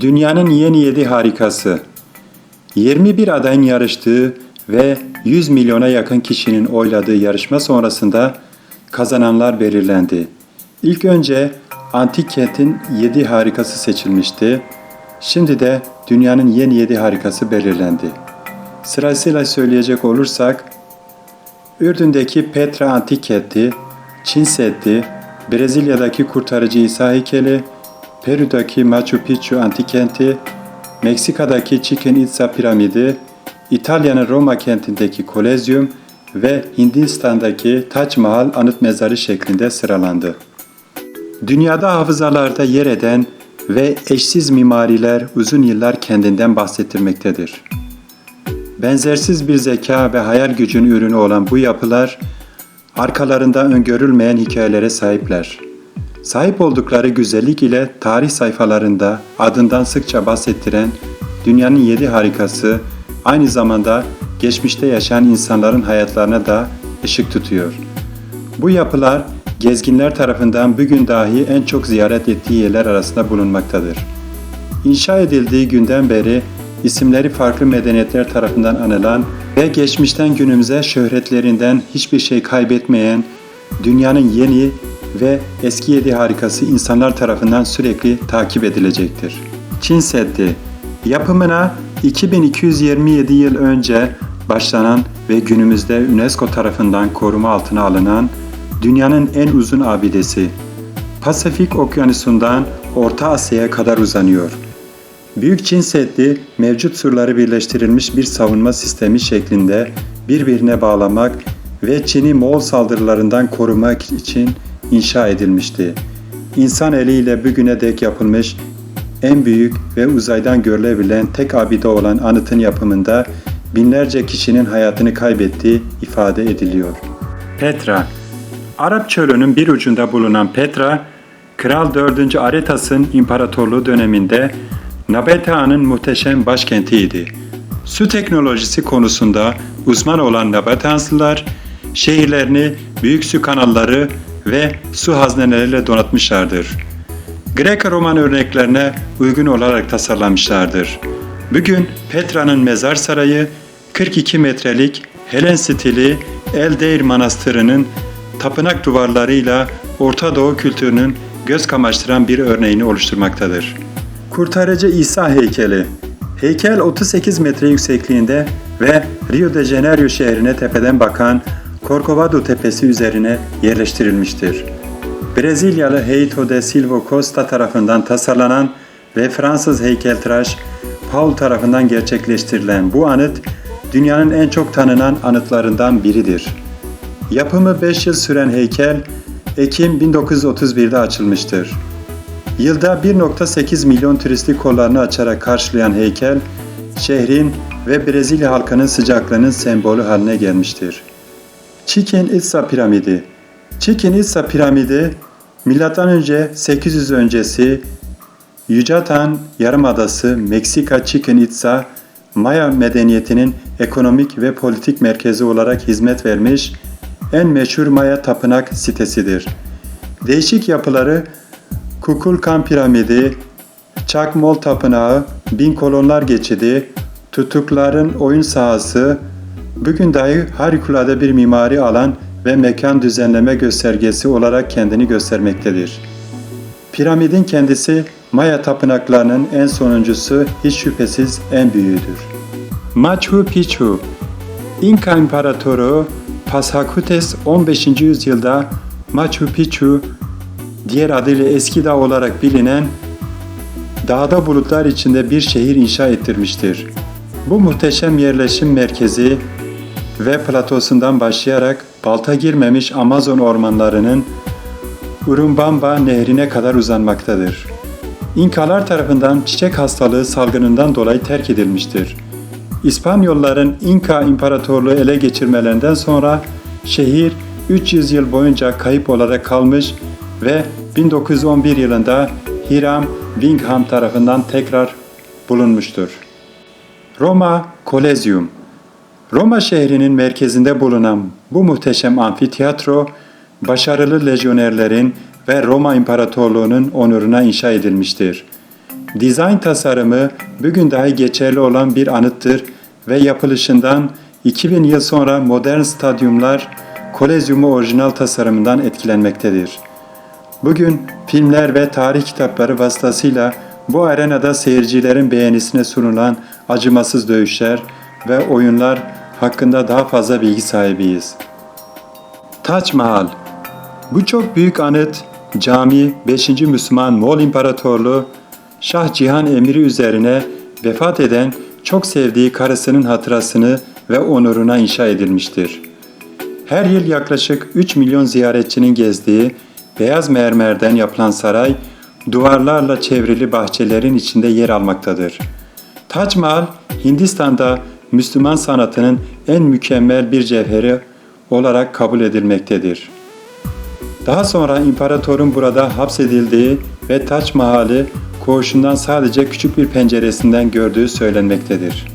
Dünyanın yeni yedi harikası. 21 adayın yarıştığı ve 100 milyona yakın kişinin oyladığı yarışma sonrasında kazananlar belirlendi. İlk önce antik kentin 7 harikası seçilmişti. Şimdi de dünyanın yeni 7 harikası belirlendi. Sırasıyla söyleyecek olursak Ürdün'deki Petra Antik Kenti, Çin Seddi, Brezilya'daki Kurtarıcı İsa heykeli, Peru'daki Machu Picchu Antik Kenti, Meksika'daki Chichen Itza Piramidi, İtalya'nın Roma kentindeki Kolezyum ve Hindistan'daki Taç Mahal anıt mezarı şeklinde sıralandı. Dünyada hafızalarda yer eden ve eşsiz mimariler uzun yıllar kendinden bahsettirmektedir. Benzersiz bir zeka ve hayal gücünün ürünü olan bu yapılar, arkalarında öngörülmeyen hikayelere sahipler. Sahip oldukları güzellik ile tarih sayfalarında adından sıkça bahsettiren dünyanın yedi harikası aynı zamanda geçmişte yaşayan insanların hayatlarına da ışık tutuyor. Bu yapılar gezginler tarafından bugün dahi en çok ziyaret ettiği yerler arasında bulunmaktadır. İnşa edildiği günden beri isimleri farklı medeniyetler tarafından anılan ve geçmişten günümüze şöhretlerinden hiçbir şey kaybetmeyen dünyanın yeni ve eski yedi harikası insanlar tarafından sürekli takip edilecektir. Çin Seddi Yapımına 2227 yıl önce başlanan ve günümüzde UNESCO tarafından koruma altına alınan dünyanın en uzun abidesi. Pasifik Okyanusu'ndan Orta Asya'ya kadar uzanıyor. Büyük Çin Seddi mevcut surları birleştirilmiş bir savunma sistemi şeklinde birbirine bağlamak ve Çin'i Moğol saldırılarından korumak için inşa edilmişti. İnsan eliyle bugüne dek yapılmış en büyük ve uzaydan görülebilen tek abide olan anıtın yapımında binlerce kişinin hayatını kaybettiği ifade ediliyor. Petra Arap çölünün bir ucunda bulunan Petra, Kral 4. Aretas'ın imparatorluğu döneminde Nabatea'nın muhteşem başkentiydi. Su teknolojisi konusunda uzman olan Nabateanslılar, şehirlerini büyük su kanalları ve su hazneleriyle donatmışlardır. Greko-Roman örneklerine uygun olarak tasarlamışlardır. Bugün Petra'nın mezar sarayı 42 metrelik Helen stili Eldeir Manastırı'nın tapınak duvarlarıyla Orta Doğu kültürünün göz kamaştıran bir örneğini oluşturmaktadır. Kurtarıcı İsa heykeli Heykel 38 metre yüksekliğinde ve Rio de Janeiro şehrine tepeden bakan Corcovado tepesi üzerine yerleştirilmiştir. Brezilyalı Heito de Silva Costa tarafından tasarlanan ve Fransız heykeltıraş Paul tarafından gerçekleştirilen bu anıt dünyanın en çok tanınan anıtlarından biridir. Yapımı 5 yıl süren heykel Ekim 1931'de açılmıştır. Yılda 1.8 milyon turistik kollarını açarak karşılayan heykel, şehrin ve Brezilya halkının sıcaklığının sembolü haline gelmiştir. Chichen Itza Piramidi Chichen Itza Piramidi, M.Ö. 800 öncesi Yucatan Yarımadası Meksika Chichen Itza, Maya medeniyetinin ekonomik ve politik merkezi olarak hizmet vermiş en meşhur Maya tapınak sitesidir. Değişik yapıları Kukulkan Piramidi, Çakmol Tapınağı, Bin Kolonlar Geçidi, Tutukların Oyun Sahası, bugün dahi harikulade bir mimari alan ve mekan düzenleme göstergesi olarak kendini göstermektedir. Piramidin kendisi Maya tapınaklarının en sonuncusu hiç şüphesiz en büyüğüdür. Machu Picchu İnka İmparatoru Pashakutes 15. yüzyılda Machu Picchu, diğer adıyla Eski Dağ olarak bilinen dağda bulutlar içinde bir şehir inşa ettirmiştir. Bu muhteşem yerleşim merkezi ve platosundan başlayarak balta girmemiş Amazon ormanlarının Urumbamba nehrine kadar uzanmaktadır. İnkalar tarafından çiçek hastalığı salgınından dolayı terk edilmiştir. İspanyolların İnka İmparatorluğu ele geçirmelerinden sonra şehir 300 yıl boyunca kayıp olarak kalmış ve 1911 yılında Hiram Bingham tarafından tekrar bulunmuştur. Roma Kolezyum Roma şehrinin merkezinde bulunan bu muhteşem amfiteyatro, başarılı lejyonerlerin ve Roma İmparatorluğu'nun onuruna inşa edilmiştir. Dizayn tasarımı bugün dahi geçerli olan bir anıttır ve yapılışından 2000 yıl sonra modern stadyumlar Kolezyumu orijinal tasarımından etkilenmektedir. Bugün filmler ve tarih kitapları vasıtasıyla bu arenada seyircilerin beğenisine sunulan acımasız dövüşler ve oyunlar hakkında daha fazla bilgi sahibiyiz. Taç Mahal Bu çok büyük anıt, cami 5. Müslüman Moğol İmparatorluğu Şah Cihan emri üzerine vefat eden çok sevdiği karısının hatırasını ve onuruna inşa edilmiştir. Her yıl yaklaşık 3 milyon ziyaretçinin gezdiği beyaz mermerden yapılan saray, duvarlarla çevrili bahçelerin içinde yer almaktadır. Tac Mahal, Hindistan'da Müslüman sanatının en mükemmel bir cevheri olarak kabul edilmektedir. Daha sonra imparatorun burada hapsedildiği ve Taç Mahal'i koğuşundan sadece küçük bir penceresinden gördüğü söylenmektedir.